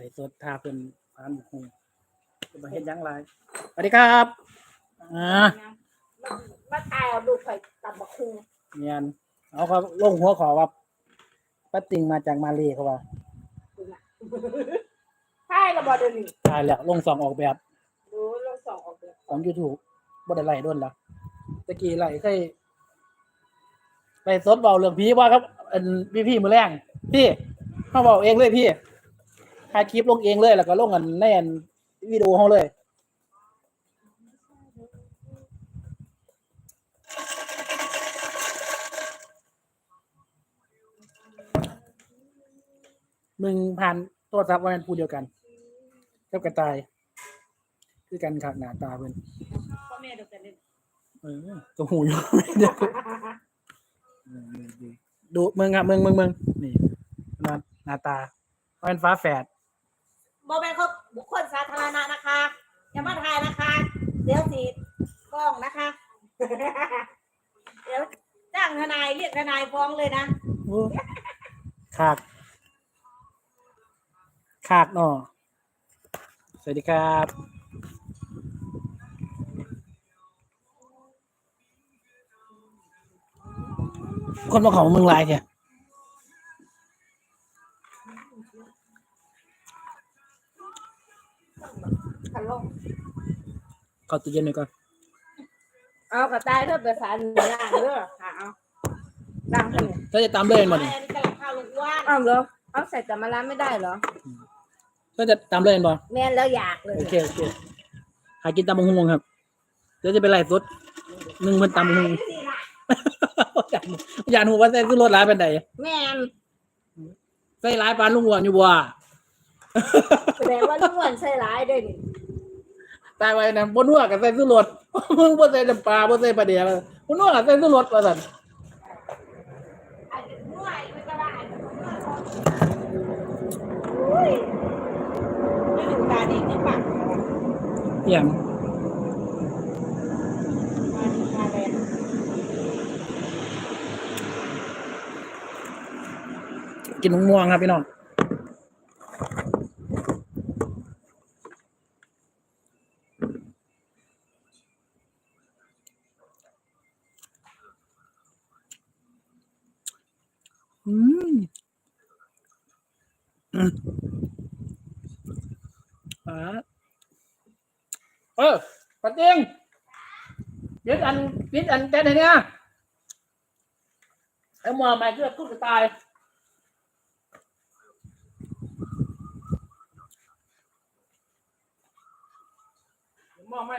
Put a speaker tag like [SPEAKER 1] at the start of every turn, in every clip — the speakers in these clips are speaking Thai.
[SPEAKER 1] ไหลฟ์สดทาเป็นฟานบุกฮงจะมาเห็นยังไรสวัสดีครับอ่า
[SPEAKER 2] มาตายเอาดูไข่ตับบักคุง
[SPEAKER 1] เนียนเอาเขาลงหัวขอว่าป้าติงมาจากมาเลเขาว่า
[SPEAKER 2] ใช่ระบอเดยวนี่
[SPEAKER 1] ตายแล้วลงสองออกแบบ
[SPEAKER 2] ดูเราส่องออกเลย
[SPEAKER 1] ของยูทูบบ่ได้ไล่ด้นละตะกี้ไล่เคยไปสดเบาเรื่องพี่ว่าครับอันพี่พี่มือแรงพี่เขาบอกเองเลยพี่ ถ่ายคลิปลงเองเลย แล้วก็ลงกันในอันวิดีโอเขาเลยมึงผ่านโทรศัพท์วันนั้นพูดเดียวกันกับกระต่าย คือกันขากหน้าตาเพิ่น
[SPEAKER 2] พ่อแม่ดูกันเล่น
[SPEAKER 1] เออก็หูอยู่เดี๋ยวเออดูดูมึงอะมึงมึงมึงนี่หน้าหน้าตาเขาเป็นฟ้าแฝด
[SPEAKER 2] บอแมนเขาบุคคลสาธารณะนะคะอย่ามาถ่ายนะคะ เดี๋ยวสีกล้องนะคะ เดี๋ยวจ้างทนายเรียกทนายฟ้องเลยนะ
[SPEAKER 1] ขากขากเนาะสวัสดีครับคนมาของมึงไลน์เนี่ย
[SPEAKER 2] ขันลง
[SPEAKER 1] ขอตู้เย็นหน่อยก่อน
[SPEAKER 2] เอากระต่ายเท่าภาษาเหนือล่างเด้อค่ะเอาล่างขึ้น
[SPEAKER 1] ถ้าจะตามเลยมา
[SPEAKER 2] อัน
[SPEAKER 1] ดิ
[SPEAKER 2] นี้กระข้าวลูกว่านเอาเหรอเอาใส่แต่มาล้างไม่ได้เหรอ
[SPEAKER 1] ถ้าจะตามเลยบ่
[SPEAKER 2] แม่นแล้วอยากเลย
[SPEAKER 1] โอเคโอเคหากินตามบงฮวงครับเดี๋ยวจะไปไล่สดหนึ่งเพิ่นตามบงฮวงอยากอยากหูว่าใส่ซื้อรถร้ายเป็นใด
[SPEAKER 2] แม่น
[SPEAKER 1] ใส่ร้ายปานลุงอ้วนอยู่บ่
[SPEAKER 2] แสดงว่าลูกอ้วนใส่ร้ายด้วยนี่
[SPEAKER 1] ตายไว้นั่นบ่นัวกับใส่ซื้อรถมึงบ่ใส่น้ำปลาบ่ใส่ปลาเดียวบ่นัวกับใส่ซื้อรถว่าซั่น
[SPEAKER 2] อย่าง
[SPEAKER 1] กินมะม่วงครับพี่น้องอืมอืม อ่าเออปัดเองยึดอันยึดอันแกนเนี่ยไอ้มอไม่เกือบทุกจะตายมอไม่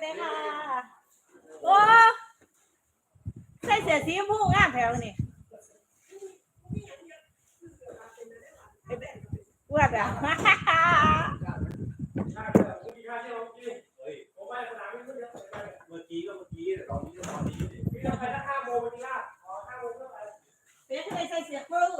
[SPEAKER 2] เจอกันได้ค่ะ โอ้ใส่เสื้อสีชมพูงามแถวนี่อ้วนอะ
[SPEAKER 3] เมื่อกี้ก็เมื่อกี้แต่ตอนนี้ก็ตอนนี้
[SPEAKER 2] เดี๋ยวเคยใส่เสื้อครูเสื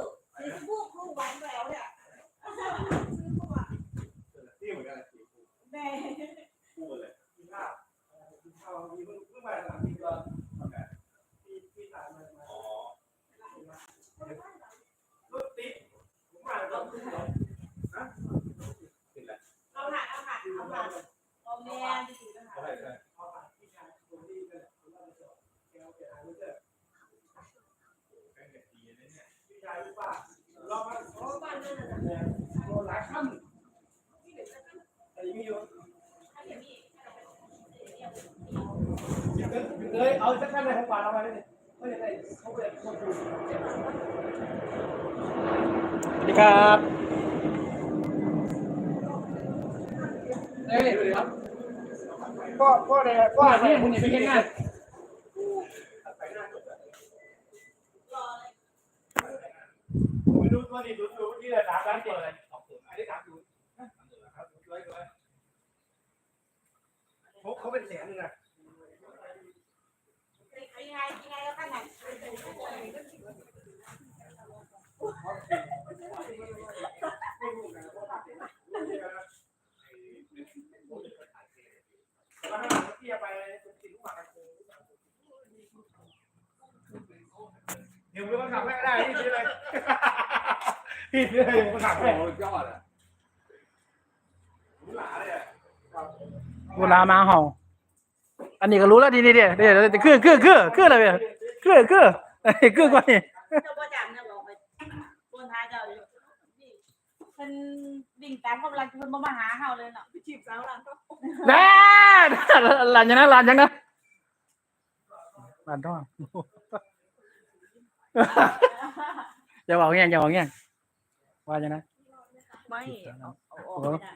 [SPEAKER 2] ้อช
[SPEAKER 3] บ้าน
[SPEAKER 2] นั่นน่ะ
[SPEAKER 3] โดนหลายขั้นแต่ยังไม่อยู่
[SPEAKER 2] ถ้าอย่างนี้
[SPEAKER 3] อ
[SPEAKER 1] เอ้ยเอาสักค่ไหนของปานเอาไปเลยไม่ได้เขาเปิดคนดูสวัสดีครับเอ้ยสวัสดีครับ
[SPEAKER 3] ก็ก็เลยก็
[SPEAKER 1] ว่าเนี่ยมึงนี่ไปเห็นงาน
[SPEAKER 3] ผมดูตัวนี้ดูดูที่ระดับร้านเจ็ดเลยอันนี้ถามดูเขาเขาเป็นแสนนึงนะ
[SPEAKER 2] ยังไงยังไงก็ขนาด
[SPEAKER 3] เทียไปสิงหวัดเดี๋ยวมันขับไม่ได้พี่ซื้อเลยพี่ ซื้อเลยมันขับ
[SPEAKER 4] โอ้
[SPEAKER 3] ไม่
[SPEAKER 4] ยอดอะ
[SPEAKER 3] หลาเลยอะ
[SPEAKER 1] เวลามาเห่า อันนี้ก็รู้แล้วดีนี่เดี๋ยวเดี๋ยวคือคือคือคืออะไรเนี่ยคือคือคือกว่านี่
[SPEAKER 2] เจ้าพ่อจำนะบอกไปบนท้ายเจ้าอยู่เพิ่นดิ่งตามกำลังเพิ่นบ่มาหาเฮาเลยเนาะไปจีบสาวหลังก็
[SPEAKER 1] แน่หลานยังนะหลานยังนะหลานท้องอย่าบอกเงี้ยอย่าบอกเงี้ย ว่าจะนะ
[SPEAKER 2] ไม่เอาเอาออกไม่ได้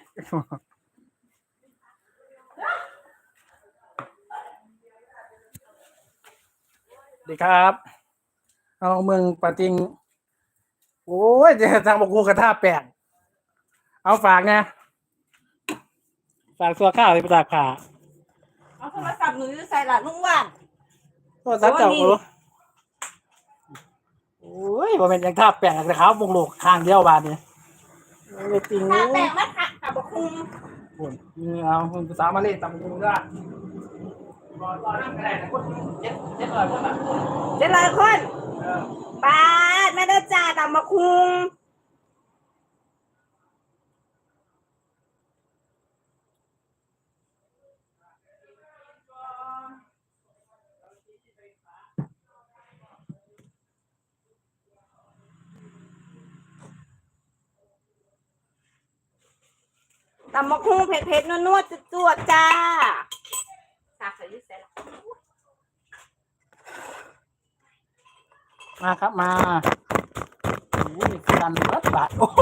[SPEAKER 1] ดีครับ เอาเมืองปาจิง โอ้ยเดี๋ยวทางบอกกูกระทาแปลงเอาฝากนะฝากตัวข้าวไปประตากผ่า
[SPEAKER 2] เอาโทรศัพท์หนูอยู่ใส่ละลุงว่าน
[SPEAKER 1] โทรศัพท์เจ้า
[SPEAKER 2] โอ้นี่
[SPEAKER 1] โอ้ยบ่เป็นอย่างท่าแปลงนะครับวงโลกข้างเดียวบาทเนี่ยเลยจริง
[SPEAKER 2] ถ้าแปลงมาค่ะค่ะบอกคุม
[SPEAKER 1] คุณนี่เอาคุณภาษามาเลยตำกุงได้ก่อนก่อนนั่งก็ได้นะคนเจ็ดเจ็ดร้อยคนละ
[SPEAKER 2] เจ็ดร้อยคน
[SPEAKER 1] เออ
[SPEAKER 2] ปาดแม่เด้อจ้าตำมาคุง ตำมะคุงเผ็ดๆนัวๆจวดๆจ้าสาใส่ยิ่ใส่ละ
[SPEAKER 1] มาครับมาโอ้ยกันรัดบาทโอ้โห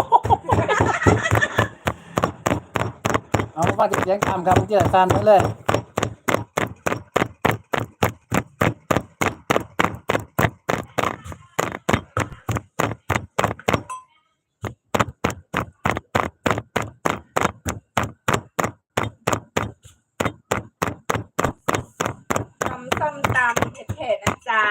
[SPEAKER 1] เอาว่าจะเสียงตามครับเมื่อกี้ตามไปเลย
[SPEAKER 2] ตำส้มตำเผ็ดๆนะจ๊ะ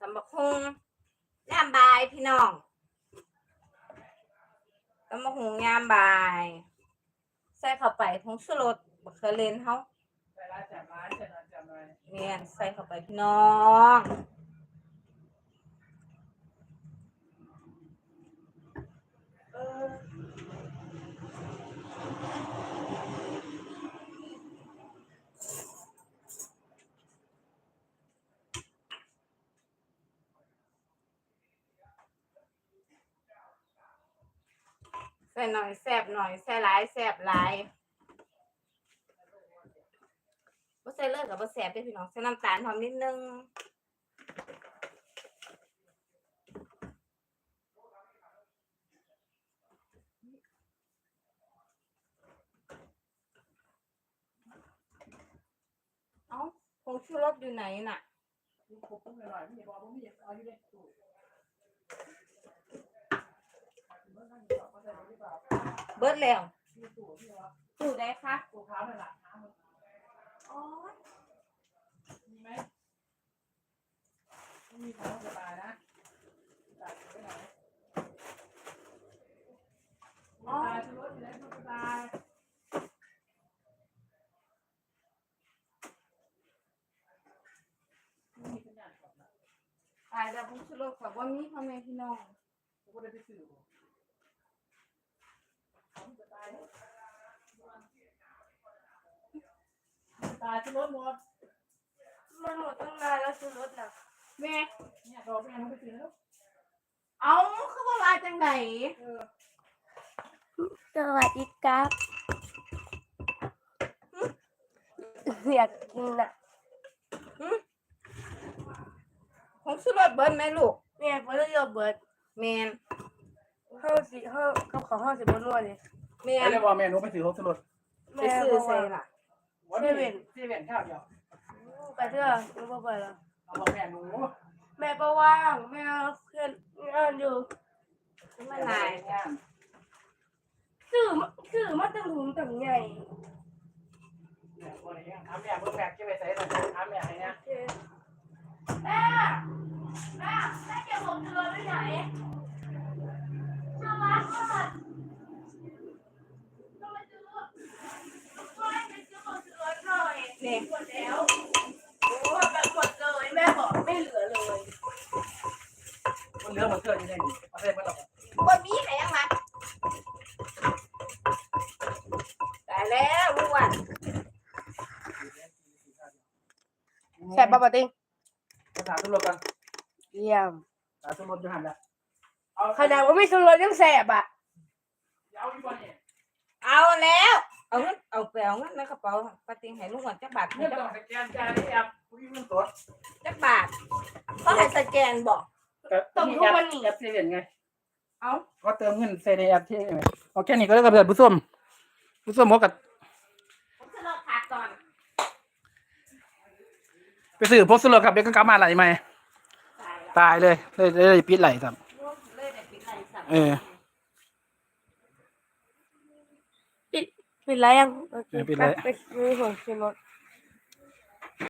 [SPEAKER 2] สำบักฮุงยามบายพี่น้องสำบักฮุงยามบาย ใส่เข้าไปผ งชูรสบักเคอเลนเฮา
[SPEAKER 1] ใส่ร้ายแสบร้ายใส่ร้ายแสบร้าย
[SPEAKER 2] เนี่ยใส่เข้าไปพี่น้องเออใส่หน่อยแซบหน่อยใส่หลายแซบหลาย บ่ใส่เลือดกับบ่แสบเด้อพี่น้องใส่น้ำตาลหอมนิดนึงเอ้าผงชูรสอยู่ไหนน่ะ
[SPEAKER 1] ผมต้องหน่อยๆไม่บอกผมไม่อยากเบิ
[SPEAKER 2] ดแล้วตู้ได้คะสู
[SPEAKER 1] ตัวขาวนั่นแหละ
[SPEAKER 2] อ๋อ
[SPEAKER 1] มีไหมไม่มีของสบายนะตัดไปไหนอ๋อที่รถอยู่ไหนสบายไม่มีสัญญาณตอบรับ
[SPEAKER 2] ตายแล้วพุชโลกกับว่ามีพ่อแม่พี่น้อง
[SPEAKER 1] กูก็ได้ไปซื้อของของสบายนะ ตายที่รถหมด
[SPEAKER 4] มันหมดตั้งนานแล้วซื้อรถน่ะ
[SPEAKER 2] แม่
[SPEAKER 1] เนี่ยดอกแม่เขาไปซื้อแล้ว
[SPEAKER 2] เอาคือว่ามาจังไหน
[SPEAKER 4] สวัสดีครับ อยากกินอะ
[SPEAKER 2] ของสุรสเบิดไหมลูก
[SPEAKER 4] แม่พอเลือกเบิร์ด
[SPEAKER 2] แมน
[SPEAKER 4] ห้าสิห้ากับของห้าสิบนวดเลย
[SPEAKER 2] แม
[SPEAKER 1] ไอ้
[SPEAKER 2] น
[SPEAKER 1] เรียกว่าแม่หนูไปซื้อของสลุด
[SPEAKER 2] ไปซื้อใส่ล่ะ
[SPEAKER 1] วันนี้เซเว่นข้าวเดียว
[SPEAKER 4] ไปเถอะหนูบ่ไปแล้ว
[SPEAKER 1] เอาบอกแม่หนู
[SPEAKER 4] แม่ก็ว่างแม่เพื่อนงานอยู่
[SPEAKER 2] มาหลาย
[SPEAKER 1] งาน
[SPEAKER 4] ซื้อมาซื้อมาตั้งถุงตั้งใหญ่
[SPEAKER 1] แม่คนนี้ถามแม่เบิ่งแม่เก็บไว้ใส่หน่อยถามแม่ให้นะ
[SPEAKER 4] โอเคแม่แม่แม่เก็บผมเรือไว้ไหนเอามาก่อนต้องมาซื้อช่วยไปซื้อของเรือห น่อย
[SPEAKER 2] นี่
[SPEAKER 4] หมดแล้วโอ้แบบหมดเลยแม่บอกไม่เหลือเลย
[SPEAKER 1] มันเหลือหมดเสื้ออยู่ในนี้เอาใส่มาหรอก
[SPEAKER 2] บ่มีแหงมาตายแล้วลูกอะ
[SPEAKER 4] แซ่บปะปะติ้ง
[SPEAKER 1] ถามตำรวจกัน
[SPEAKER 4] เยี่ยม
[SPEAKER 1] ถามตำรวจอยู่หันละเอ
[SPEAKER 4] ขนาดว่าไม่ซื้อรถยังแซ่บอะ
[SPEAKER 2] เอาแล้ว เอาเงินเอาไปเอาเงินในกระเป๋าปาติงให้ลูกอะจักบาท
[SPEAKER 1] เงินต้องสแกนจ่ายในแอปคุยเงินสด
[SPEAKER 2] จักบาทเขาให้สแกนบอก
[SPEAKER 4] ต้องทุกวันนี้
[SPEAKER 1] แอปเซเว่นไง
[SPEAKER 2] เอา
[SPEAKER 1] ก็เติมเงินใส่ในแอปที่ไงเอาแค่นี้ก็ได้กับเพื่อนผู้ส้มผู้ส้มเขากับ
[SPEAKER 2] ผมจะลองขาดก่อน
[SPEAKER 1] ไปซื้อพวกสลดครับเดี๋ยวก็กลับมาไหลใหม่
[SPEAKER 2] ตายแล้ว
[SPEAKER 1] ตายเลยเลยเลยปิดไหลครับ
[SPEAKER 2] เลยแต่ปิดไรสับ
[SPEAKER 1] เออ
[SPEAKER 4] ปิดแล้วยังโอเค
[SPEAKER 1] ปิดแล้ว
[SPEAKER 4] ไปซื้อของซื้อรถ